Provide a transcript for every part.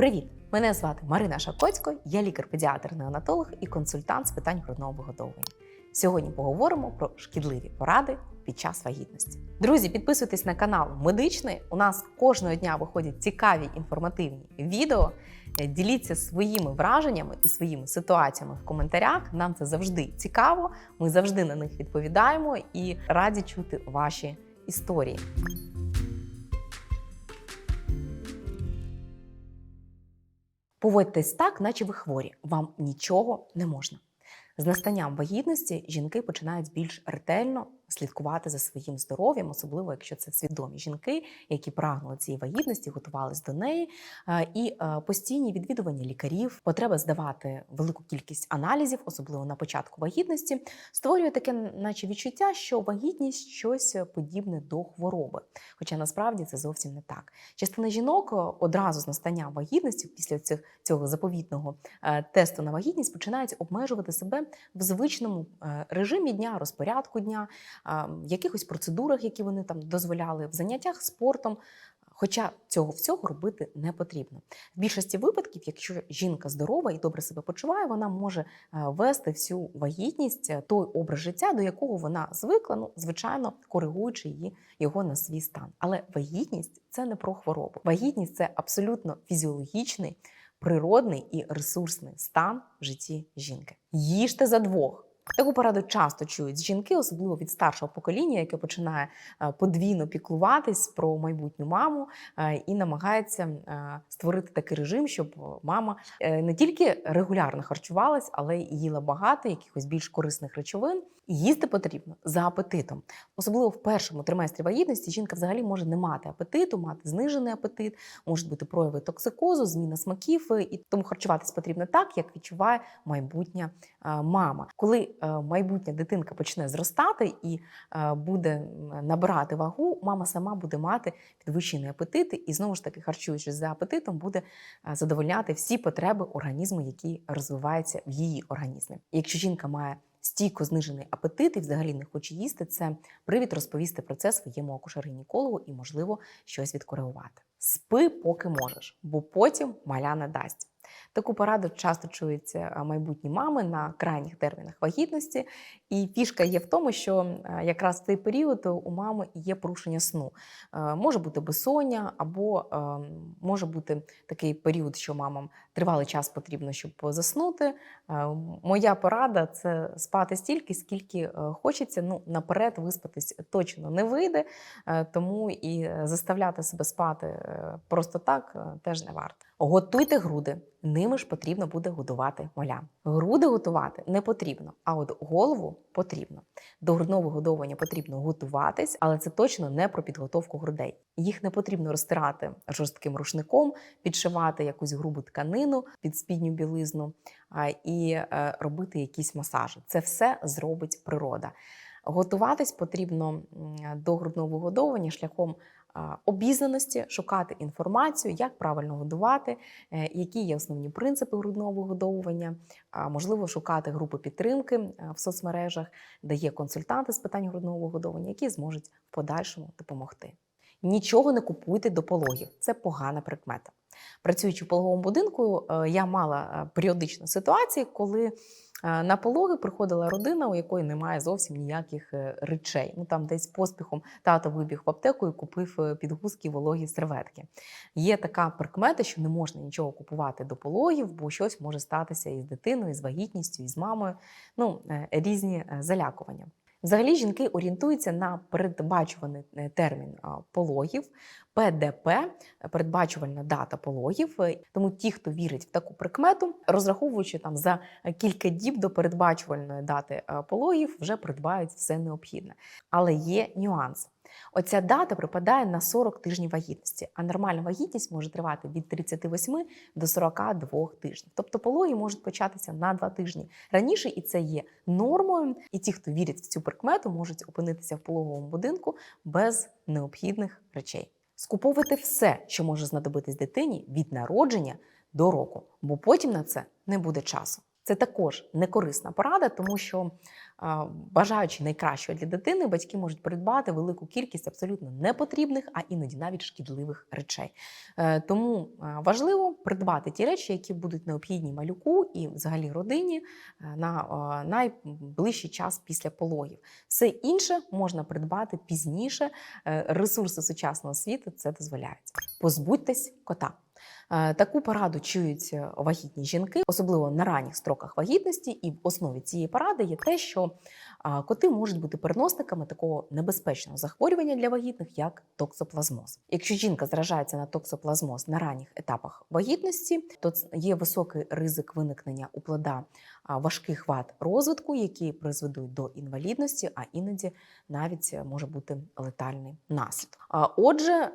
Привіт! Мене звати Марина Шакоцько, я лікар-педіатр-неонатолог і консультант з питань грудного вигодовування. Сьогодні поговоримо про шкідливі поради під час вагітності. Друзі, підписуйтесь на канал Медичний. У нас кожного дня виходять цікаві інформативні відео. Е, Діліться своїми враженнями і своїми ситуаціями в коментарях. Нам це завжди цікаво. Ми завжди на них відповідаємо і раді чути ваші історії. Поводьтесь так, наче ви хворі. Вам нічого не можна. З настанням вагітності жінки починають більш ретельно слідкувати за своїм здоров'ям, особливо якщо це свідомі жінки, які прагнули цієї вагітності, готувались до неї. Е, І е, постійні відвідування лікарів, потреба здавати велику кількість аналізів, особливо на початку вагітності, створює таке, наче відчуття, що вагітність щось подібне до хвороби. Хоча насправді це зовсім не так. Частина жінок е, одразу з настанням вагітності, після цих, цього заповітного тесту на вагітність, починають обмежувати себе в звичному режимі дня, розпорядку дня, якихось процедурах, які вони там дозволяли, в заняттях спортом. Хоча цього всього робити не потрібно. В більшості випадків, якщо жінка здорова і добре себе почуває, вона може е, вести всю вагітність е, той образ життя, до якого вона звикла, ну звичайно, коригуючи її його на свій стан. Але вагітність це не про хворобу. Вагітність це абсолютно фізіологічний, природний і ресурсний стан в житті жінки. Їжте за двох. Таку пораду часто чують жінки, особливо від старшого покоління, яке починає е, подвійно піклуватись про майбутню маму е, і намагається е, створити такий режим, щоб мама не тільки регулярно харчувалась, але й їла багато якихось більш корисних речовин. Їсти потрібно за апетитом. Особливо в першому триместрі вагітності жінка взагалі може не мати апетиту, мати знижений апетит, можуть бути прояви токсикозу, зміна смаків, і тому харчуватись потрібно так, як відчуває майбутня е, мама. Коли е, майбутня дитинка почне зростати і е, буде набирати вагу, мама сама буде мати підвищений апетит, і знову ж таки, харчуючись за апетитом, буде е, задовольняти всі потреби організму, які розвиваються в її організмі. Якщо жінка має стійко знижений апетит і взагалі не хоче їсти, це привід розповісти про це своєму акушер-гінекологу і, можливо, щось відкоригувати. Спи, поки можеш, бо потім маля не дасть. Таку пораду часто чують е, майбутні мами на крайніх термінах вагітності. І фішка є в тому, що е, якраз в цей період у мами є порушення сну. Е, Може бути безсоння, або може бути такий період, що мамам тривалий час потрібно, щоб заснути. Моя порада це спати стільки, скільки хочеться. Ну, наперед виспатись точно не вийде, тому і заставляти себе спати просто так теж не варто. Готуйте груди. Ними ж потрібно буде годувати маля. Груди готувати не потрібно, а от голову потрібно. До грудного вигодовування потрібно готуватись, але це точно не про підготовку грудей. Їх не потрібно розтирати жорстким рушником, підшивати якусь грубу тканину під спідню білизну і е, робити якісь масажі. Це все зробить природа. Готуватись потрібно до грудного вигодовування шляхом обізнаності, шукати інформацію, як правильно годувати, е, які є основні принципи грудного вигодовування, а, можливо, шукати групи підтримки е, в соцмережах, де є консультанти з питань грудного вигодовування, які зможуть в подальшому допомогти. Нічого не купуйте до пологів, це погана прикмета. Працюючи в пологовому будинку, е, я мала періодично ситуації, коли на пологи приходила родина, у якої немає зовсім ніяких е, речей. Ну там десь поспіхом тато вибіг в аптеку і купив е, підгузки, вологі серветки. Є така прикмета, що не можна нічого купувати до пологів, бо щось може статися із дитиною, з вагітністю, із мамою. Ну, е, різні е, залякування. Взагалі жінки орієнтуються на передбачуваний е, термін пологів, ПДП, передбачувальна дата пологів. Е, Тому ті, хто вірить в таку прикмету, розраховуючи там за кілька діб до передбачувальної дати е, пологів, вже придбають все необхідне. Але є нюанс. Оця дата припадає на 40 тижнів вагітності, а нормальна вагітність може тривати від 38 до 42 тижнів. Тобто пологи можуть початися на 2 тижні раніше, і це є нормою. І ті, хто вірить в цю прикмету, можуть опинитися в пологовому будинку без необхідних речей. Скуповуйте все, що може знадобитись дитині від народження до року, бо потім на це не буде часу. Це також некорисна порада, тому що бажаючи найкращого для дитини, батьки можуть придбати велику кількість абсолютно непотрібних, а іноді навіть шкідливих речей. Е, Тому важливо придбати ті речі, які будуть необхідні малюку і взагалі родині е, на найближчий час після пологів. Все інше можна придбати пізніше. Е, Ресурси сучасного світу це дозволяють. Позбудьтесь кота. Е, Таку пораду чують е, вагітні жінки, особливо на ранніх строках вагітності, і в основі цієї поради є те, що коти можуть бути переносниками такого небезпечного захворювання для вагітних, як токсоплазмоз. Якщо жінка заражається на токсоплазмоз на ранніх етапах вагітності, то є високий ризик виникнення у плода важких вад розвитку, які призведуть до інвалідності, а іноді навіть е, може бути летальний наслідок. Отже, е,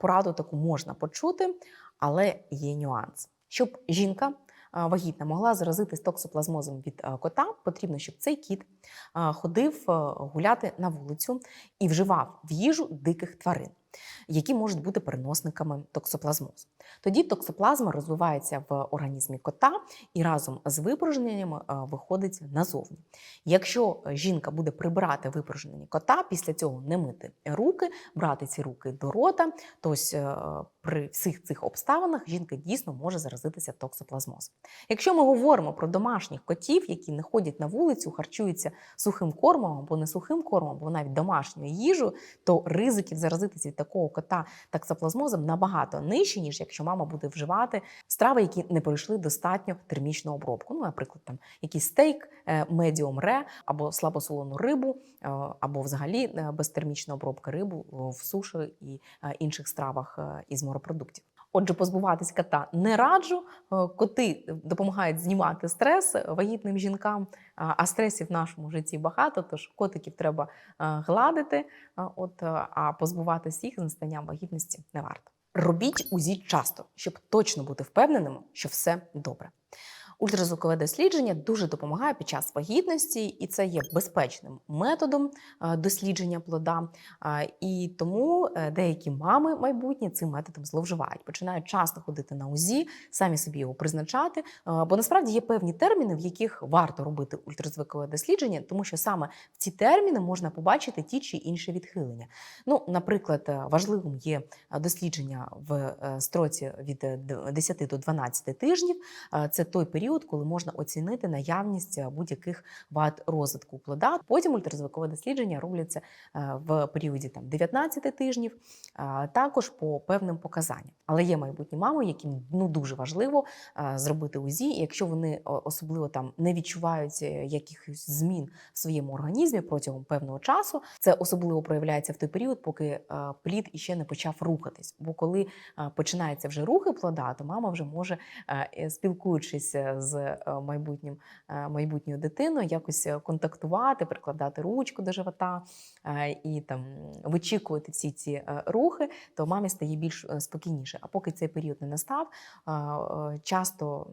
пораду таку можна почути, але є нюанс. Щоб жінка вагітна могла заразитись токсоплазмозом від кота, потрібно, щоб цей кіт ходив гуляти на вулицю і вживав в їжу диких тварин, які можуть бути переносниками токсоплазмозу. Тоді токсоплазма розвивається в організмі кота і разом з випорожненнями виходить назовні. Якщо жінка буде прибирати випорожнення кота, після цього не мити руки, брати ці руки до рота, то ось е, при всіх цих обставинах жінка дійсно може заразитися токсоплазмозом. Якщо ми говоримо про домашніх котів, які не ходять на вулицю, харчуються сухим кормом або не сухим кормом, або навіть домашньою їжею, то ризиків заразитися такого кота таксоплазмозом набагато нижчі, ніж якщо мама буде вживати страви, які не пройшли достатньо термічну обробку. Ну, наприклад, там якийсь стейк, медіум ре або слабосолону рибу, е, або взагалі е, безтермічна обробка рибу е, в суші і е, інших стравах е, із морепродуктів. Отже, позбуватись кота не раджу. Е, Коти допомагають знімати стрес вагітним жінкам, а стресів в нашому житті багато, тож котиків треба е, гладити, е, от, а позбуватись їх з настанням вагітності не варто. Робіть УЗІ часто, щоб точно бути впевненими, що все добре. Ультразвукове дослідження дуже допомагає під час вагітності, і це є безпечним методом е, дослідження плода. Е, І тому е, деякі мами майбутні цим методом зловживають, починають часто ходити на УЗІ, самі собі його призначати. Бо насправді є певні терміни, в яких варто робити ультразвукове дослідження, тому що саме в ці терміни можна побачити ті чи інші відхилення. Ну, наприклад, важливим є дослідження в строці від е, 10 до 12 тижнів. Це той період, коли можна оцінити наявність е, будь-яких вад розвитку плода. Потім ультразвукове дослідження робляться е, в періоді там 19 тижнів, е, також по певним показанням. Але є майбутні мами, яким ну дуже важливо зробити УЗІ, якщо вони особливо там не відчувають якихось змін в своєму організмі протягом певного часу, це особливо проявляється в той період, поки плід іще не почав рухатись. Бо коли починаються вже рухи плода, то мама вже може, спілкуючись з е, майбутнім е, майбутньою дитиною, якось е, контактувати, прикладати ручку до живота е, і там вичікувати всі ці е, рухи, то мамі стає більш е, спокійніше. А поки цей період не настав, е, е, часто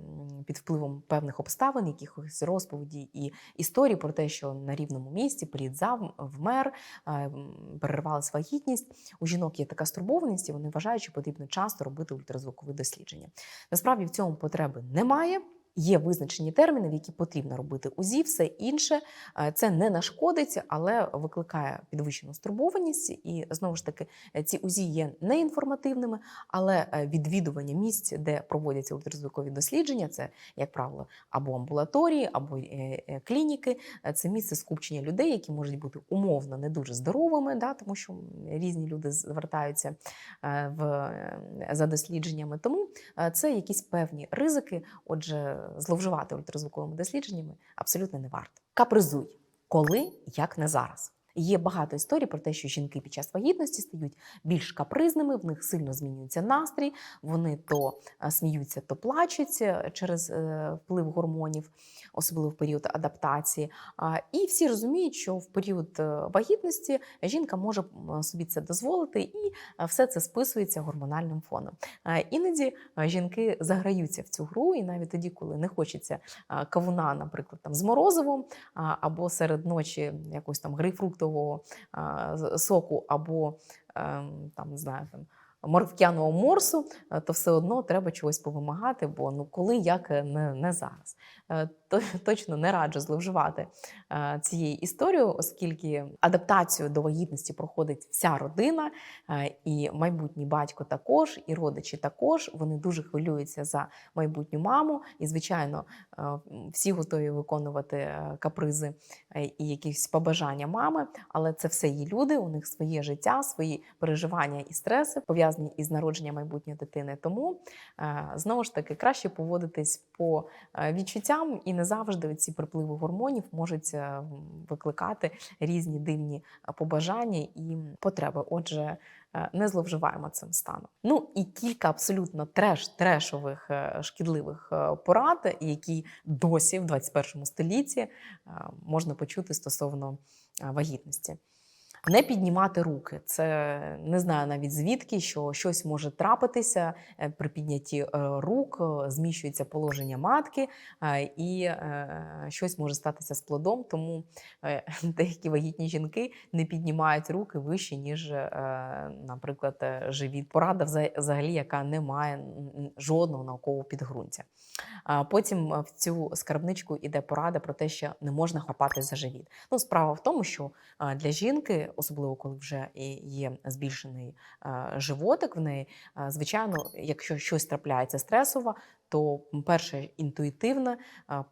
під впливом певних обставин, якихось розповіді і історій про те, що на рівному місці плід зав вмер, е, м, перервалась вагітність. У жінок є така стурбованість, і вони вважають, що потрібно часто робити ультразвукові дослідження. Насправді в цьому потреби немає. Є визначені терміни, в які потрібно робити УЗІ, все інше е, це не нашкодить, але викликає підвищену стурбованість. І знову ж таки, е, ці УЗІ є неінформативними, але е, відвідування місць, де проводяться ультразвукові дослідження, це як правило або амбулаторії, або клініки. Це місце скупчення людей, які можуть бути умовно не дуже здоровими, да, тому що різні люди звертаються в, за дослідженнями. Тому це якісь певні ризики. Отже, зловживати ультразвуковими дослідженнями абсолютно не варто. Капризуй, коли, як не зараз. Є багато історій про те, що жінки під час вагітності стають більш капризними, в них сильно змінюється настрій, вони то е, сміються, то плачуть е, через е, вплив гормонів, особливо в період адаптації. І всі розуміють, що в період вагітності жінка може собі це дозволити, і все це списується гормональним фоном. Іноді жінки заграються в цю гру, і навіть тоді, коли не хочеться кавуна, наприклад, там з морозивом, або серед ночі якогось там грейпфруктового а, соку, або ем, там не знаю там. морф'яного морсу, е, то все одно треба чогось повимагати, бо ну коли як е, не, не зараз. Е, То точно не раджу зловживати е, цією історією, оскільки адаптацію до вагітності проходить вся родина, е, і майбутній батько також, і родичі також. Вони дуже хвилюються за майбутню маму, і звичайно, всі готові виконувати капризи і якісь побажання мами, але це все її люди, у них своє життя, свої переживання і стреси пов'язані із народженням майбутньої дитини. Тому знову ж таки краще поводитись по е, відчуттям, і не завжди ці припливи гормонів можуть е, викликати різні дивні е, побажання і потреби. Отже. е, Не зловживаємо цим станом. Ну і кілька абсолютно треш трешових е, шкідливих порад, які досі в 21 столітті можна почути стосовно вагітності. Не піднімати руки. Це не знаю навіть звідки, що щось може трапитися е, при піднятті е, рук, е, зміщується положення матки, і щось може статися з плодом. Тому деякі вагітні жінки не піднімають руки вище, ніж, наприклад, живіт. Порада взагалі, яка не має жодного наукового підґрунтя. Потім в цю скарбничку іде порада про те, що не можна хапати за живіт. Ну, справа в тому, що для жінки, особливо коли вже є збільшений животик в неї, звичайно, якщо щось трапляється стресово, то перше інтуїтивне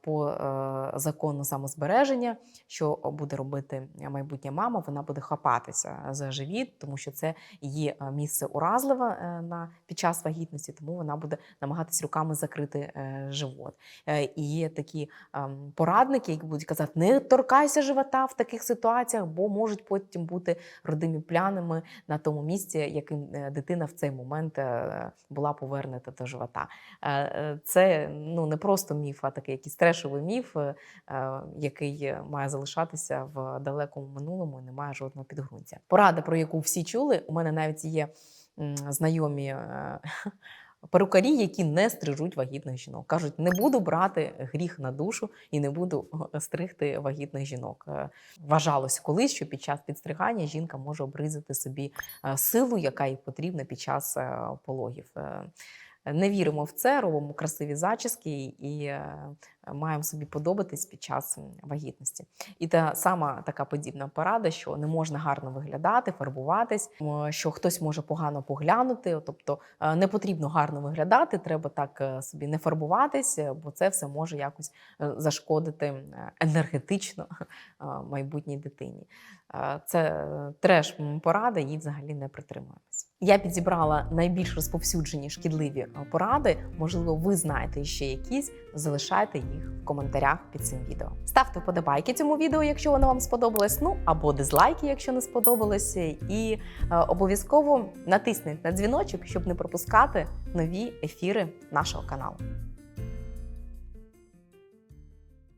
по е, закону самозбереження, що буде робити майбутня мама, вона буде хапатися за живіт, тому що це є е, місце уразливе е, на під час вагітності, тому вона буде намагатись руками закрити живот. І є такі ем, порадники, які будуть казати, не торкайся живота в таких ситуаціях, бо можуть потім бути родимі плянами на тому місці, яким дитина в цей момент була повернута до живота. Е, Це ну не просто міф, а такий якийсь трешовий міф, е, е, який має залишатися в далекому минулому і не має жодного підґрунтя. Порада, про яку всі чули, у мене навіть є знайомі. Перукарі, які не стрижуть вагітних жінок, кажуть, не буду брати гріх на душу і не буду стригти вагітних жінок. Вважалось колись, що під час підстригання жінка може обризати собі силу, яка їй потрібна під час пологів. Не віримо в це, робимо красиві зачіски і е, маємо собі подобатись під час вагітності. І та сама така подібна порада, що не можна гарно виглядати, фарбуватись, що хтось може погано поглянути. Тобто е, не потрібно гарно виглядати, треба так е, собі не фарбуватись, е, бо це все може якось е, зашкодити е, енергетично е, майбутній дитині. Е, Це е, треш порада, її взагалі не притримуємось. Я підібрала найбільш розповсюджені шкідливі е, поради. Можливо, ви знаєте ще якісь. Залишайте їх в коментарях під цим відео. Ставте вподобайки цьому відео, якщо воно вам сподобалось. Ну або дизлайки, якщо не сподобалось. І е, обов'язково натисніть на дзвіночок, щоб не пропускати нові ефіри нашого каналу.